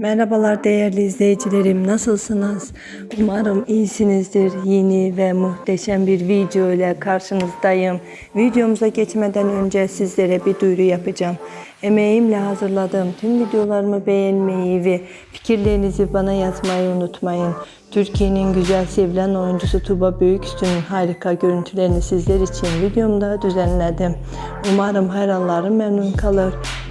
Merhabalar değerli izleyicilerim nasılsınız? Umarım iyisinizdir. Yeni ve muhteşem bir video ile karşınızdayım. Videomuza geçmeden önce sizlere bir duyuru yapacağım. Emeğimle hazırladığım tüm videolarımı beğenmeyi ve fikirlerinizi bana yazmayı unutmayın. Türkiye'nin güzel sevilen oyuncusu Tuba Büyüküstü'nün harika görüntülerini sizler için videomda düzenledim. Umarım hayranlarım memnun kalır.